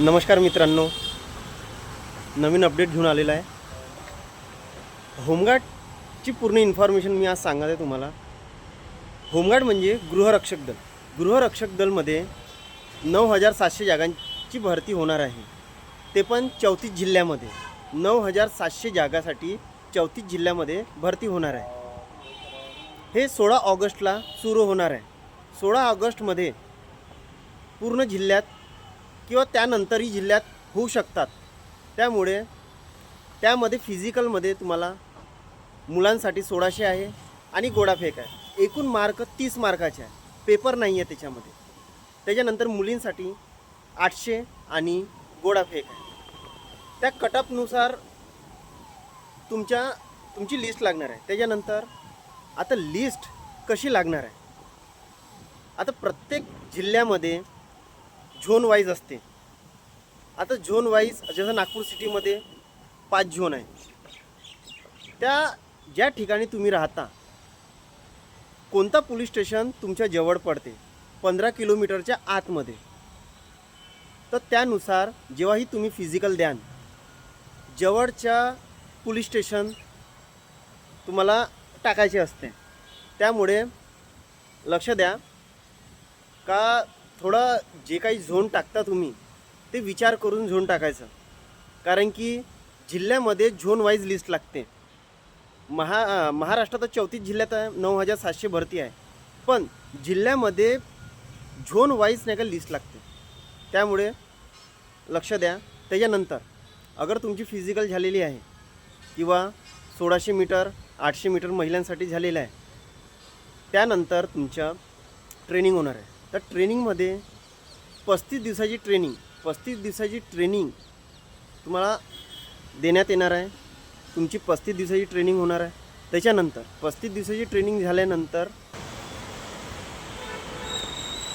नमस्कार मित्रांनो. नवीन अपडेट घेऊन आलेला आहे. होमगार्डची पूर्ण इन्फॉर्मेशन मी आज सांगत आहे तुम्हाला. होमगार्ड म्हणजे गृहरक्षक दल. गृहरक्षक दलमध्ये नऊ हजार सातशे जागांची भरती होणार आहे. ते पण चौतीस जिल्ह्यामध्ये. नऊ हजार सातशे जागासाठी चौतीस जिल्ह्यामध्ये भरती होणार आहे. हे सोळा ऑगस्टला सुरू होणार आहे. सोळा ऑगस्टमध्ये पूर्ण जिल्ह्यात किंवा त्यानंतरही जिल्ह्यात होऊ शकतात. त्यामुळे त्यामध्ये फिजिकलमध्ये तुम्हाला मुलांसाठी सोळाशे आहे आणि गोडाफेक आहे. एकूण मार्क तीस मार्काचे आहे. पेपर नाही आहे त्याच्यामध्ये. त्याच्यानंतर मुलींसाठी आठशे आणि गोडाफेक आहे. त्या कटअपनुसार तुमच्या तुमची लिस्ट लागणार आहे. त्याच्यानंतर आता लिस्ट कशी लागणार आहे? आता प्रत्येक जिल्ह्यामध्ये झोन वाईज असते. आता झोन वाईज जसं नागपूर सिटीमध्ये पाच झोन आहे त्या ज्या ठिकाणी तुम्ही राहता कोणता पोलीस स्टेशन तुमच्या जवळ पडते? पंधरा किलोमीटरच्या आतमध्ये. तर त्यानुसार जेव्हाही तुम्ही फिजिकल द्याल जवळच्या पोलीस स्टेशन तुम्हाला टाकायचे असते. त्यामुळे लक्ष द्या. का थोडं जे काही झोन टाकता तुम्ही ते विचार करून झोन टाकायचं. कारण की जिल्ह्यामध्ये झोन वाईज लिस्ट लागते. महा महाराष्ट्रात चौतीस जिल्ह्यात नऊ हजार सातशे भरती आहे. पण जिल्ह्यामध्ये झोन वाईज नाही का लिस्ट लागते. त्यामुळे लक्ष द्या. त्याच्यानंतर अगर तुमची फिजिकल झालेली आहे किंवा सोळाशे मीटर आठशे मीटर महिलांसाठी झालेलं आहे त्यानंतर तुमच्या ट्रेनिंग होणार आहे. तर ट्रेनिंगमध्ये पस्तीस दिवसाची ट्रेनिंग पस्तीस दिवसाची ट्रेनिंग तुम्हाला देण्यात येणार आहे. तुमची पस्तीस दिवसाची ट्रेनिंग होणार आहे. त्याच्यानंतर पस्तीस दिवसाची ट्रेनिंग झाल्यानंतर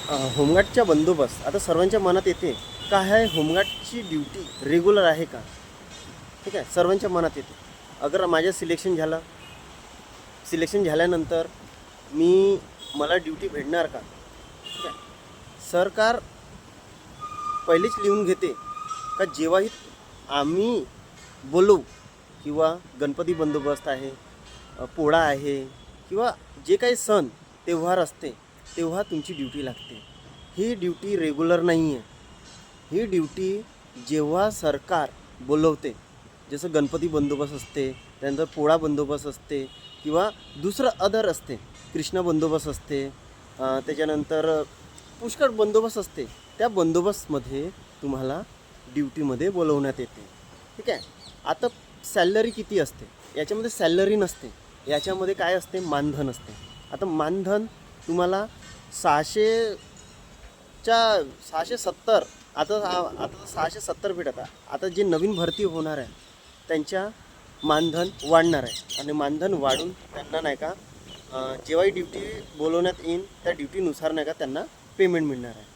अ, होमगार्डच्या बंदोबस्त आता सर्वांच्या मनात येते. काय आहे? होमगार्डची ड्युटी रेग्युलर आहे का? ठीक आहे? सर्वांच्या मनात येते. अगर माझं सिलेक्शन झालं सिलेक्शन झाल्यानंतर मी मला ड्युटी भेटणार का? सरकार पहिलेच लिहून घेते का जेव्हाही आम्ही बोलू किंवा गणपती बंदोबस्त आहे पोळा आहे किंवा जे काही सण तेव्हार असते तेव्हा तुमची ड्युटी लागते. ही ड्युटी रेग्युलर नाही आहे. ही ड्युटी जेव्हा सरकार बोलवते जसं गणपती बंदोबस्त असते त्यानंतर पोळा बंदोबस्त असते किंवा दुसरं अदर असते कृष्ण बंदोबस्त असते त्याच्यानंतर पुष्कळ बंदोबस्त असते. त्या बंदोबस्तमध्ये तुम्हाला ड्युटीमध्ये बोलवण्यात येते. ठीक आहे? आता सॅलरी किती असते? याच्यामध्ये सॅलरी नसते. याच्यामध्ये काय असते? मानधन असते. आता मानधन तुम्हाला सहाशेच्या सहाशे सत्तर आता आता सहाशे सत्तर भेटत आता जे नवीन भरती होणार आहे त्यांच्या मानधन वाढणार आहे. आणि मानधन वाढून त्यांना नाही का जेव्हाही ड्युटी बोलवण्यात येईन त्या ड्युटीनुसार नाही का त्यांना पेमेंट मिळणार आहे.